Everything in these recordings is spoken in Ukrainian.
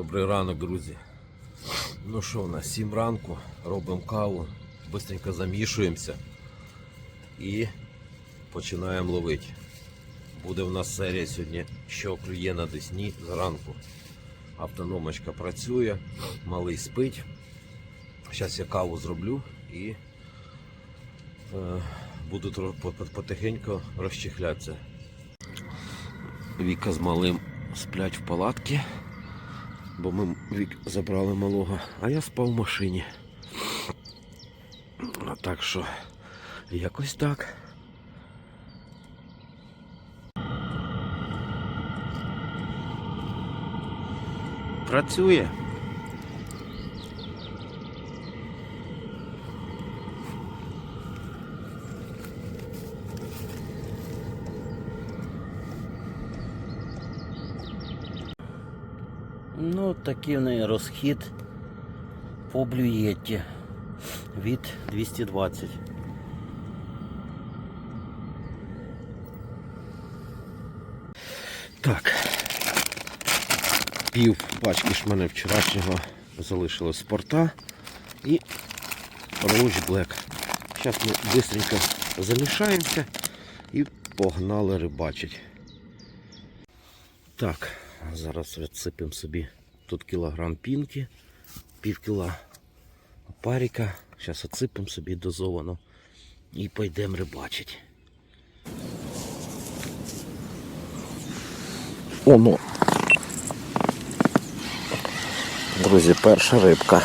Добрий ранок, друзі. Ну що, у нас 7 ранку, робимо каву, швидко замішуємося і починаємо ловити. Буде в нас серія сьогодні, що клює на Десні зранку. Автономочка працює, малий спить. Зараз я каву зроблю і е, буду потихеньку розчихлятися. Віка з малим сплять в палатці, бо ми вік забрали малого, а я спав в машині. А Так що якось так. Працює. Ну, такий в неї розхід по блюєті від 220. Так. Пів пачки ж мене вчорашнього залишилось спорта і Роуч Блек. Зараз ми швидко замішаємося і погнали рибачить. Так, зараз відсипемо собі тут кілограм пінки, пів кіла паріка. Зараз відсипемо собі дозовано і пойдемо рибачить. О, ну. Друзі, перша рибка.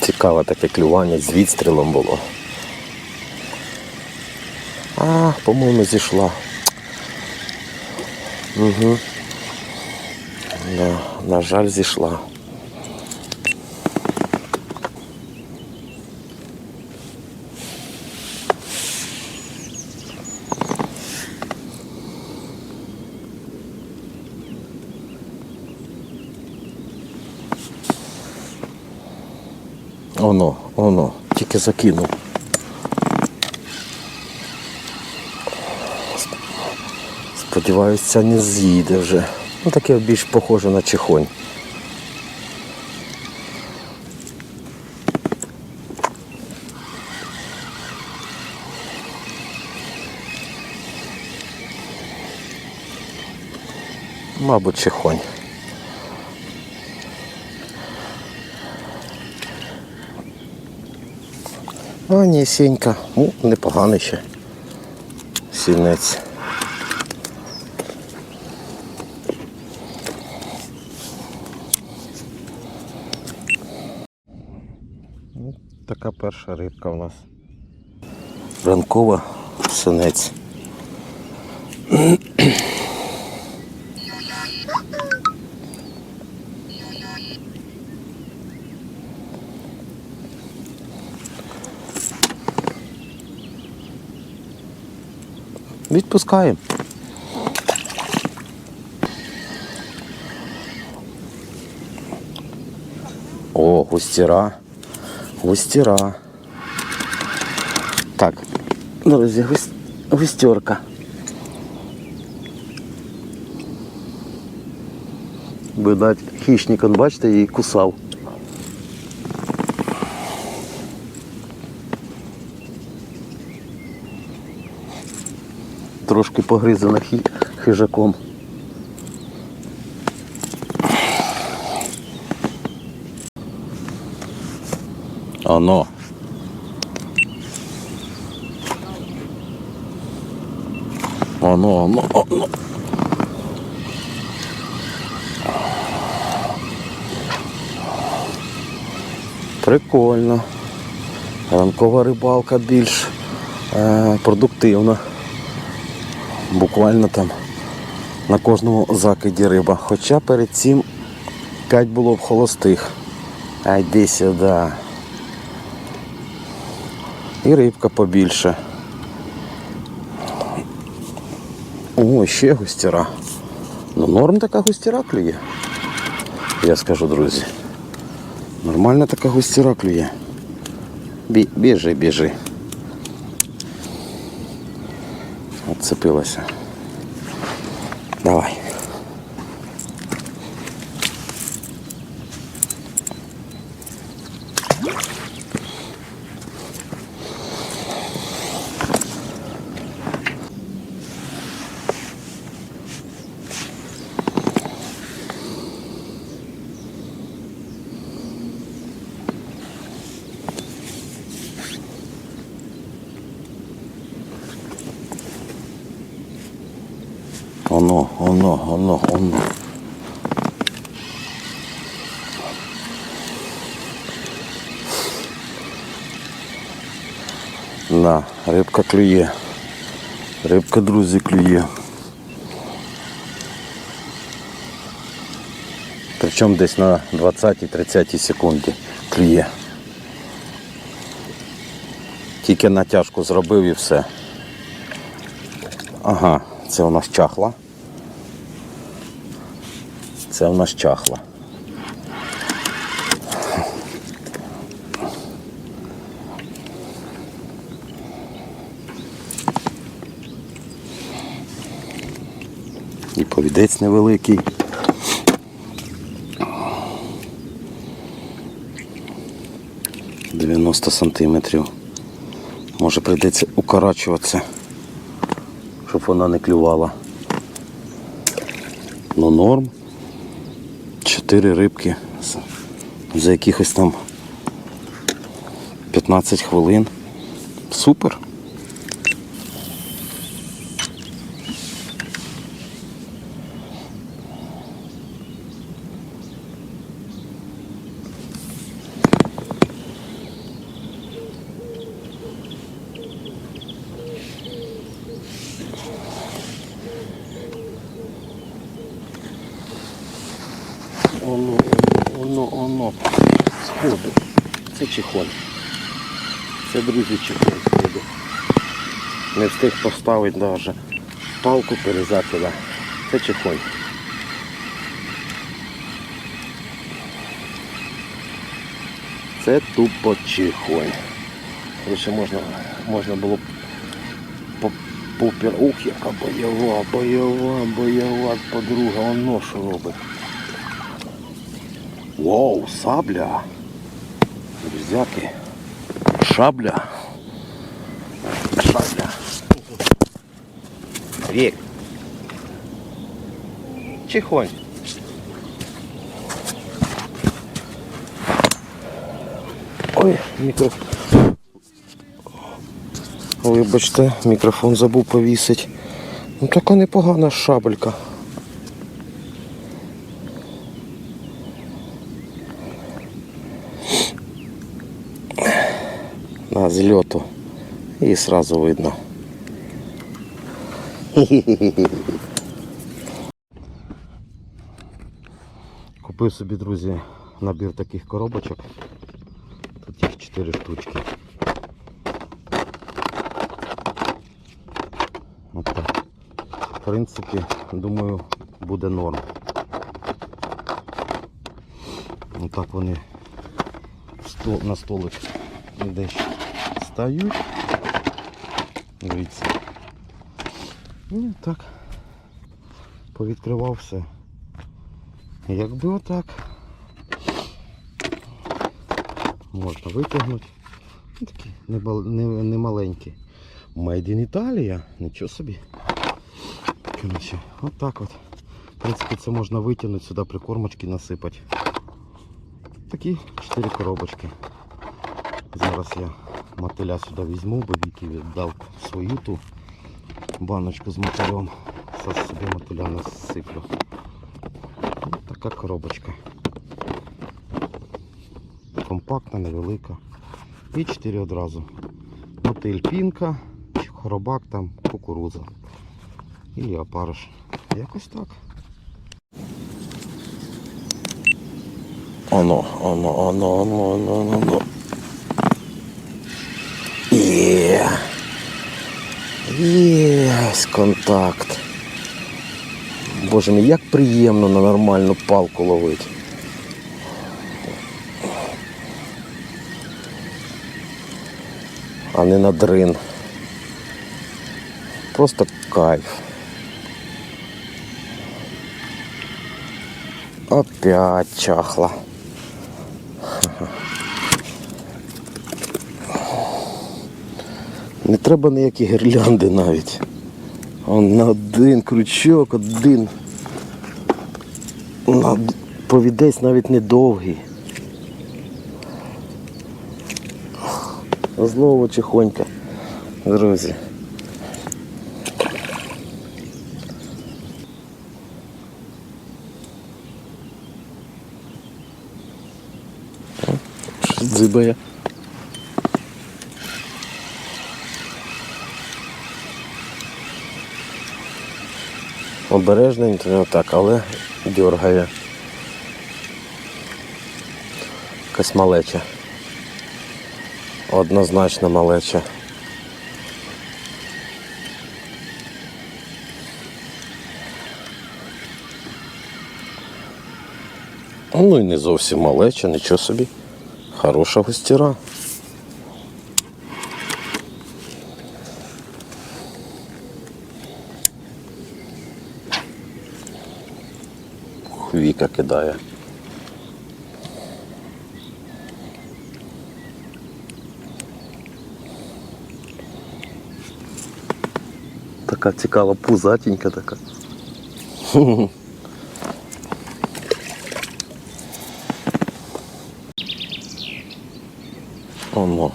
Цікаве таке клювання з відстрілом було. А, по-моєму, зійшла. Угу. Да, на жаль, зійшла. Оно, оно, тільки закинув. Сподіваюся, не з'їде вже. Ну таке більш похоже на чихонь. Мабуть, чихонь. А, ні, сінька. Ну, непоганий ще. Сінець. Ну, така перша рибка у нас. Ранкова синець. Відпускаємо. О, густіра. Густіра. Друзі, гус- густерка. Видать, хищник, он, бачите, її кусав. Трошки погризана хижаком. Оно. Оно, оно, оно. Прикольно. Ранкова рибалка більш е, продуктивна. Буквально там на кожному закиді риба. Хоча перед цим 5 було б холостих. А йди сюди. І рибка побільше. О, ще густіра. Ну норм така густіра клює. Я скажу, друзі. Нормальна така густіра клює. Бі, біжи, біжи. Вцепилася. Давай. Оно, оно, оно, оно. Да, рибка клює. Рибка, друзі, клює. Причому десь на 20-30 секунді клює. Тільки натяжку зробив і все. Ага, це у нас чахла. Це у нас чахла. І повідець невеликий. Дев'яносто сантиметрів. Може прийдеться укорачуватися, щоб вона не клювала. Ну норм. Чотири рибки за якихось там 15 хвилин. Супер. Оно, оно, оно. Сходу. Це чихоль. Це, друзі, чихоль сходу. Не встиг поставити навіть палку перезакида. Це чихоль. Це тупо чихоль. Короче, можна, можна було попір. Ух, яка бойова, бойова, бойова подруга. Воно що робить. Вау, сабля. Друзяки. Шабля. Шабля. Вік. Чихонь. Ой, мікрофон. Вибачте, мікрофон забув повісити. Ну така непогана шабелька. на зльоту і сразу видно. Купив собі, друзі, набір таких коробочок. Тут їх 4 штучки. От так. В принципі, думаю, буде норм. Отак вони на столик десь стають. Дивіться. І так. Повідкривав все. Якби отак. Можна витягнути. Ну, Такі небал- не, не. Made in Italia. Нічого собі. Коротше, отак от. В принципі, це можна витягнути сюди прикормочки насипати. Такі 4 коробочки. Зараз я мотиля сюди візьму, бо Вікі віддав свою ту баночку з мотилем. Зараз собі мотиля насиплю. Ось така коробочка. Компактна, невелика. І 4 одразу. Мотиль пінка, хоробак там, кукурудза. І опариш. Якось так. Оно, оно, оно, оно, оно, оно, оно. Є. Єс контакт. Боже мій, як приємно на нормальну палку ловити. А не на дрин. Просто кайф. Опять чахла. Не треба ніякі гірлянди навіть. Он на один крючок, один. На... Повідець навіть не довгий. Знову чихонька, друзі. Дзибає. Обережненько, не так, але дергає. Якась малеча. Однозначно малеча. Ну і не зовсім малеча, нічого собі. Хороша гостіра. Кидає. Така цікава, пузатенька така. Оно.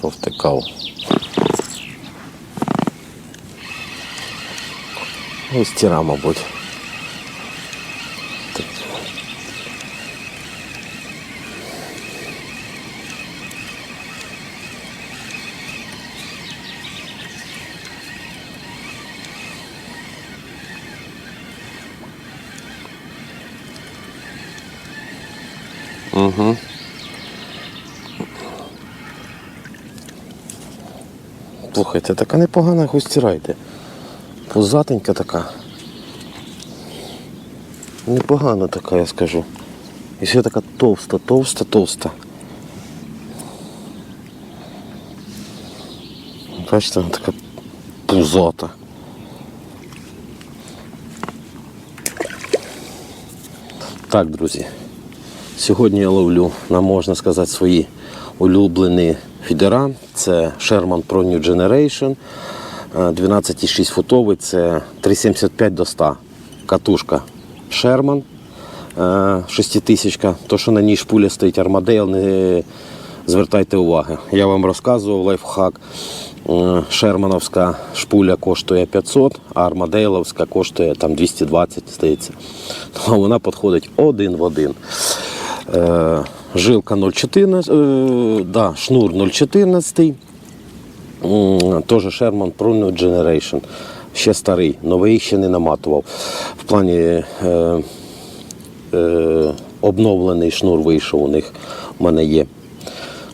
Провтикав. Ось тіра, мабуть. Угу. Слухайте, така непогана густіра йде. Пузатенька така. Непогана така, я скажу. І ще така товста, товста, товста. Бачите, вона така пузата. Так, друзі. Сьогодні я ловлю, на можна сказати, свої улюблені фідера. Це Sherman Pro New Generation. е, 12,6 футовий, це 375 до 100. Катушка Sherman 6000. То, що на ній шпуля стоїть Armadale, не звертайте уваги. Я вам розказував лайфхак. Е, Шермановська шпуля коштує 500, а Армадейловська коштує там 220, здається. Вона підходить один в один. Жилка 0,14, е, да, шнур 0,14. Теж Sherman Pro New Generation. Ще старий, новий ще не наматував. В плані е, е, обновлений шнур вийшов у них у мене є.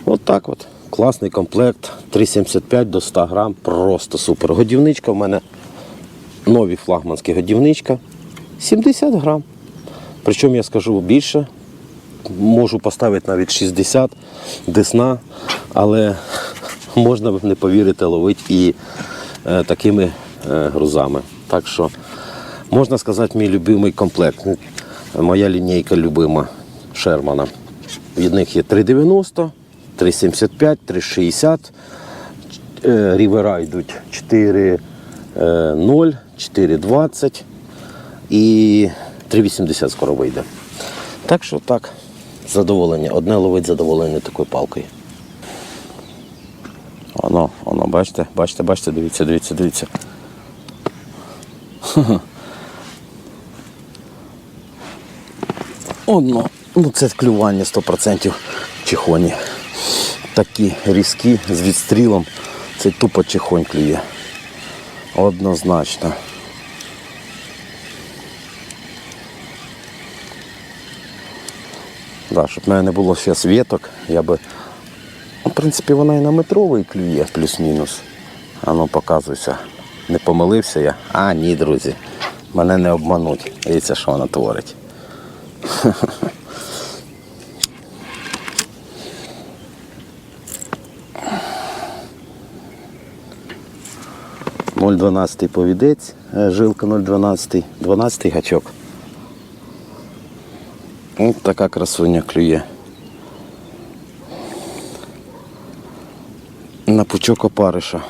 От так от. Класний комплект. 3,75 до 100 грам. Просто супер. Годівничка в мене нові флагманські годівничка. 70 грам. Причому я скажу більше. Можу поставити навіть 60 десна, але можна ви не повірите, ловити і е, такими е, грузами. Так що можна сказати, мій любимий комплект. Моя лінійка любима Шермана. Від них є 3,90, 3,75, 3,60. Е, Рівера йдуть 4,0, 4,20 і 3,80 скоро вийде. Так що так, задоволення. Одне ловить задоволення такою палкою. Воно, воно, бачите, бачите, бачите, дивіться, дивіться, дивіться. Оно, ну це клювання 100% чихоні. Такі різкі з відстрілом. Це тупо чихонь клює. Однозначно. Да, щоб в мене не було ще світок, я би. Ну, в принципі, вона і на метровий клює, плюс-мінус. А ну показуйся. Не помилився я. А, ні, друзі. Мене не обмануть. Дивіться, що вона творить. Ноль дванадцятий повідець, е, жилка 0,12, 12 гачок. Ось така красуня клює. На пучок опариша.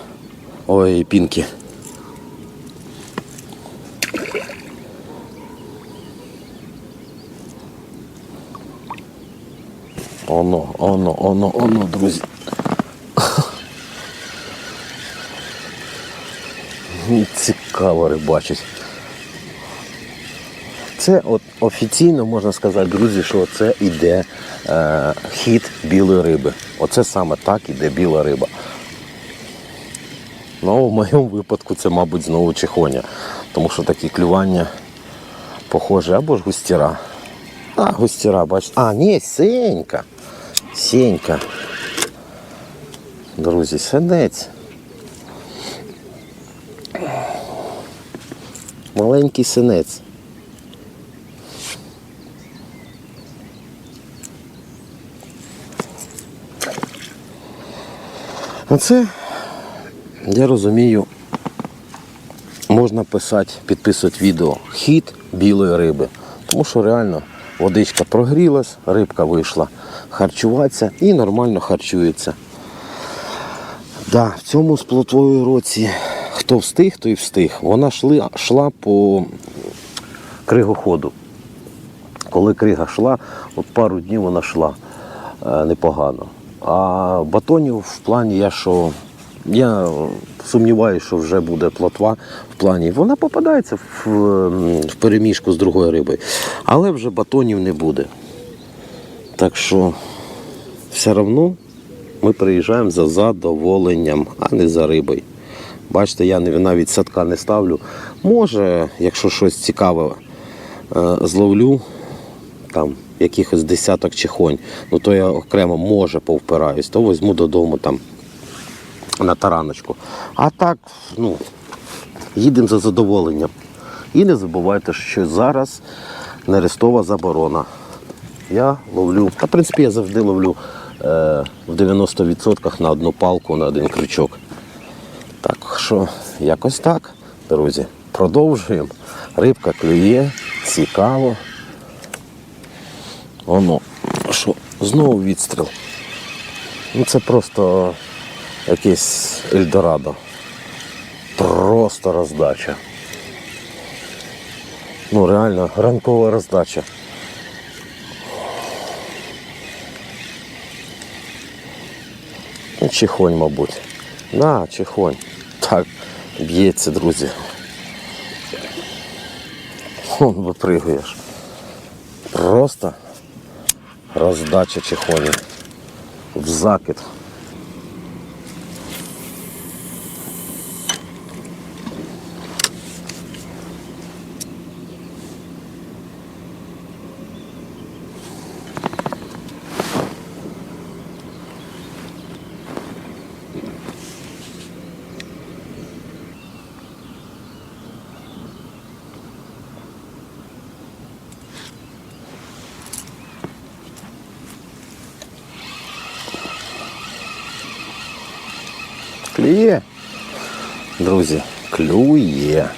Ой, пінки. Оно, оно, оно, оно, друзі. Цікаво рибачить. Це от офіційно можна сказати, друзі, що це йде е, хід білої риби. Оце саме так іде біла риба. Ну, в моєму випадку це, мабуть, знову чехоня. Тому що такі клювання похоже або ж густіра. А, густіра, бачите. А, ні, сенька. Сенька. Друзі, синець. Маленький синець. Оце, я розумію, можна писати, підписувати відео хід білої риби. Тому що реально водичка прогрілась, рибка вийшла харчуватися і нормально харчується. Да, в цьому сплотовому році хто встиг, той встиг. Вона шли, шла по кригоходу. Коли крига йшла, от пару днів вона йшла е, непогано. А батонів в плані я що. Я сумніваюся, що вже буде плотва в плані. Вона попадається в, в переміжку з другою рибою. Але вже батонів не буде. Так що все одно ми приїжджаємо за задоволенням, а не за рибою. Бачите, я навіть садка не ставлю. Може, якщо щось цікаве е, зловлю, там якихось десяток чихонь, ну то я окремо може повпираюсь, то візьму додому там на тараночку. А так, ну, їдемо за задоволенням. І не забувайте, що зараз нерестова заборона. Я ловлю, та в принципі я завжди ловлю е, в 90% на одну палку, на один крючок. Так що, якось так, друзі. Продовжуємо. Рибка клює, цікаво. Воно, що, знову відстріл. Ну це просто якийсь Ельдорадо. Просто роздача. Ну реально ранкова роздача. Ну, чихонь, мабуть. Да, чихонь. Так, б'ється, друзі. Вон випригуєш. Просто роздача чехолів В закид. Клює. Друзі, клює.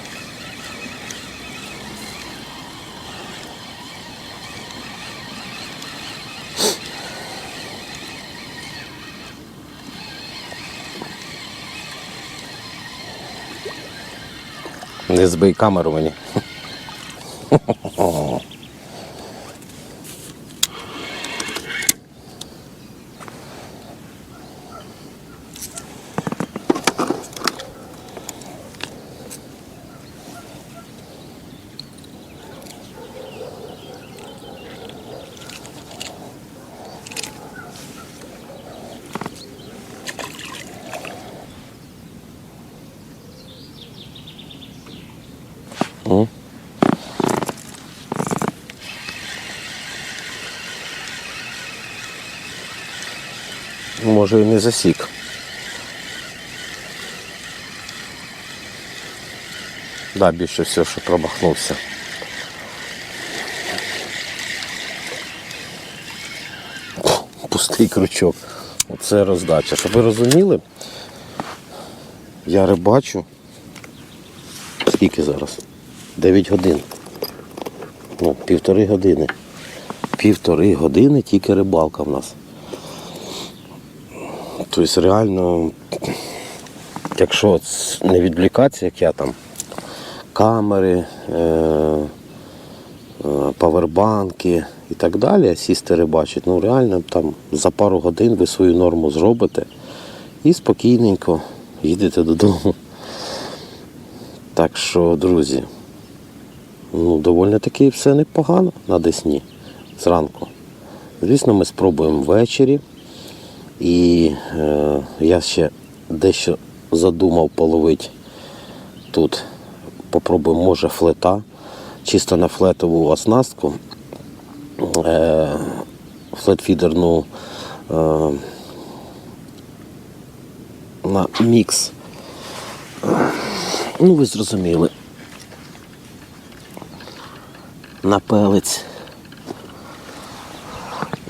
Не збий камеру мені. М? Може і не засік. Да, більше всього, що промахнувся. пустий крючок. Оце роздача. Щоб ви розуміли, я рибачу. Скільки зараз? 9 годин. Ну, півтори години. Півтори години тільки рибалка в нас. Тобто реально, якщо не відвлікатися, як я там, камери, е- е, павербанки і так далі, сісти рибачить, ну реально там за пару годин ви свою норму зробите і спокійненько їдете додому. Так що, друзі, ну доволі таки все непогано на Десні зранку. Звісно, ми спробуємо ввечері. І е, я ще дещо задумав половити тут. Попробуємо, може, флета. Чисто на флетову оснастку. Е, флетфідерну е, на мікс. Ну, ви зрозуміли. На пелець.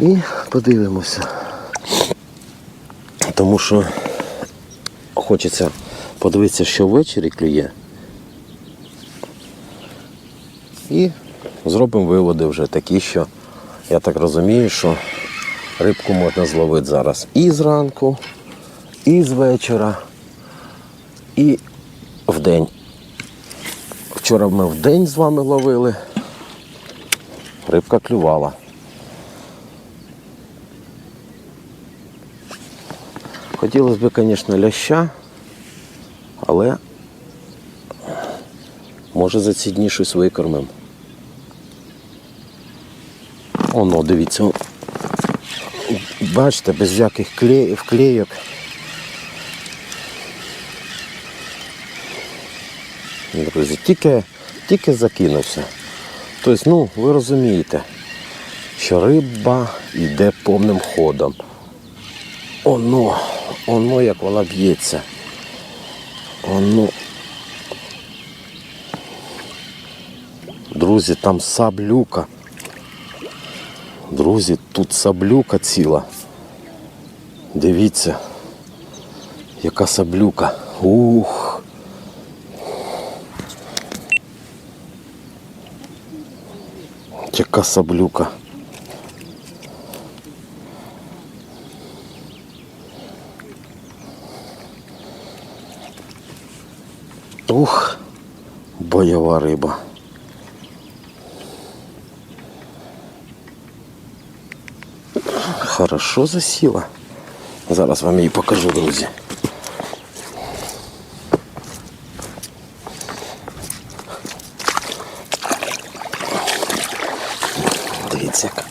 І подивимося. Тому що хочеться подивитися, що ввечері клює. І зробимо виводи вже такі, що я так розумію, що рибку можна зловити зараз і зранку, і з вечора, і вдень. Вчора ми вдень з вами ловили, рибка клювала. Хотілося б, звісно, ляща, але може за ці дні щось викормимо. Оно, дивіться. Бачите, без всяких вклейок. Друзі, тільки, тільки закинувся. Тобто, ну, ви розумієте, що риба йде повним ходом. Оно, оно як вона б'ється. Оно. Друзі, там саблюка. Друзі, тут саблюка ціла. Дивіться, яка саблюка. Ух. Яка саблюка. бойова риба. Хорошо засіла. Зараз вам її покажу, друзі. Дивіться яка.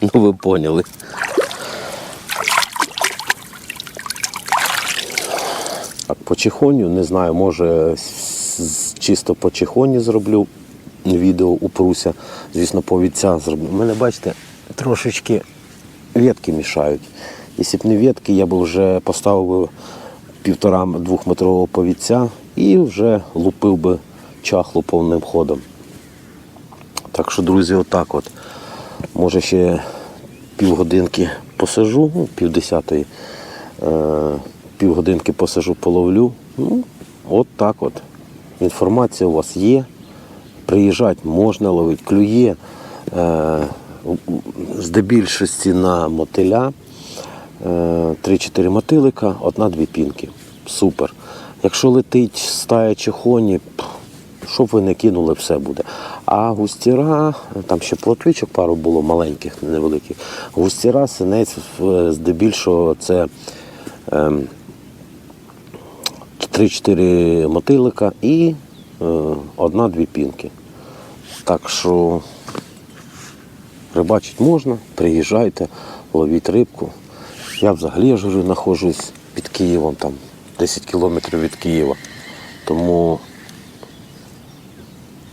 Ну ви поняли. Так, по чихоню, не знаю, може с- с- чисто по чихоні зроблю відео упруся. Звісно, повідця зроблю. У мене, бачите, трошечки ветки мішають. Якщо б не ветки, я б вже поставив півтора двохметрового повідця і вже лупив би чахлу повним ходом. Так що, друзі, отак от. Може ще півгодинки посижу, ну, півдесятої. Е, півгодинки посижу, половлю. Ну, от так от. Інформація у вас є. Приїжджати можна ловити, клює. Е, здебільшості на мотиля. Е, 3-4 мотилика, одна-дві пінки. Супер. Якщо летить стая чихоні, пф, що б ви не кинули, все буде. А густіра, там ще плотвичок пару було маленьких, невеликих. Густіра, синець, здебільшого це ем, 3-4 мотилика і е, одна-дві пінки. Так що рибачить можна, приїжджайте, ловіть рибку. Я взагалі ж знаходжусь під Києвом, там 10 кілометрів від Києва. Тому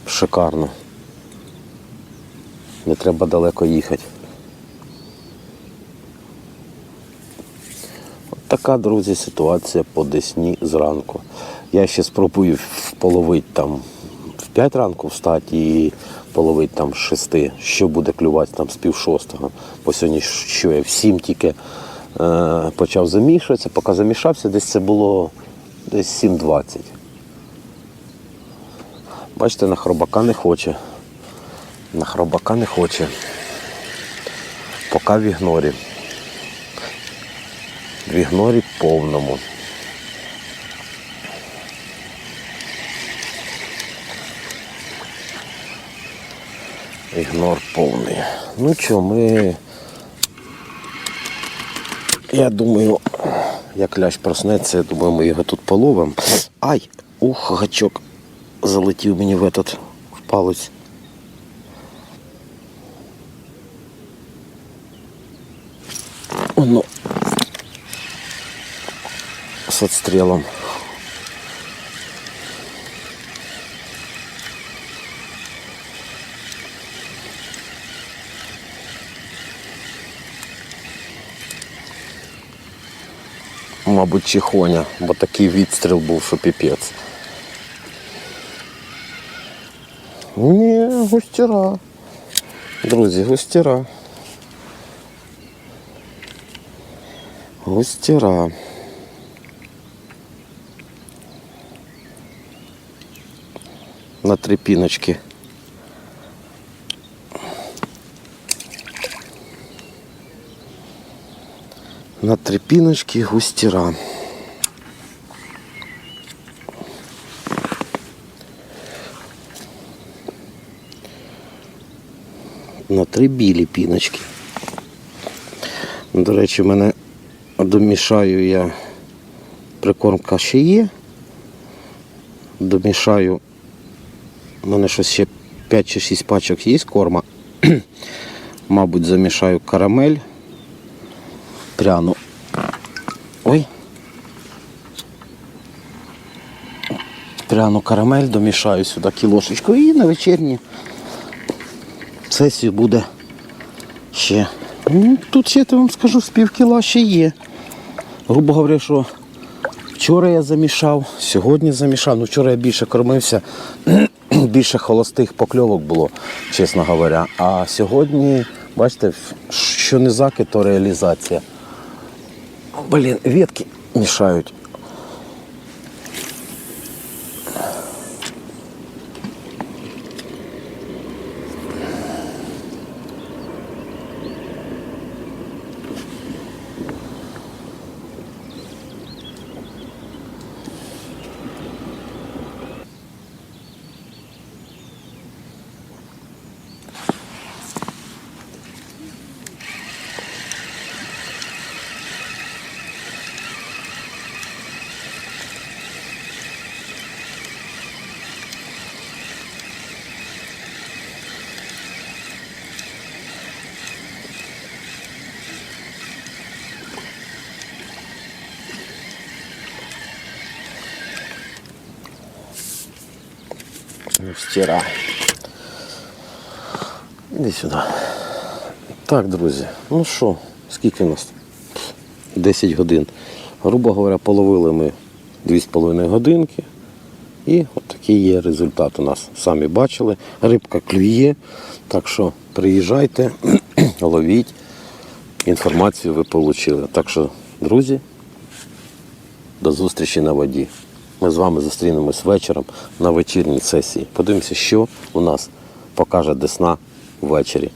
шикарно. Не треба далеко їхати. Така, друзі, ситуація по Десні зранку. Я ще спробую половити там в 5 ранку встати і половити там з шести, що буде клювати там з пів шостого. Бо сьогодні що я в сім тільки е, почав замішуватися, поки замішався, десь це було десь 7.20. Бачите, на хробака не хоче. На хробака не хоче. Поки в ігнорі. В ігнорі повному. Ігнор повний. Ну що, ми. Я думаю, як лящ проснеться, я думаю, ми його тут половимо. Ай! Ух, гачок залетів мені в этот в палець. С отстрелом. Мабуть, чихоня, бо такий відстріл був, що піпець. Ні, густіра. Друзі, густіра. Густіра. На три піночки. На три піночки густіра. На три білі піночки. До речі, мене домішаю я прикормка ще є. Домішаю. Мене щось ще 5 чи 6 пачок є корма. Мабуть, замішаю карамель. Пряну. Ой. Пряну карамель домішаю сюди кілошечку і на вечірню сесію буде ще. Ну, Тут ще я вам скажу, з пів кіла ще є. Грубо говоря, що вчора я замішав, сьогодні замішав. Ну, вчора я більше кормився, більше холостих покльовок було, чесно говоря. А сьогодні, бачите, що не закид, то реалізація. Блін, ветки мішають. Ну, стира. Іди сюди. Так, друзі, ну що, скільки у нас? 10 годин. Грубо говоря, половили ми 2,5 годинки. І от такий є результат у нас. Самі бачили. Рибка клює. Так що приїжджайте, ловіть. Інформацію ви отримали. Так що, друзі, до зустрічі на воді. Ми з вами зустрінемось вечором на вечірній сесії. Подивимося, що у нас покаже Десна ввечері.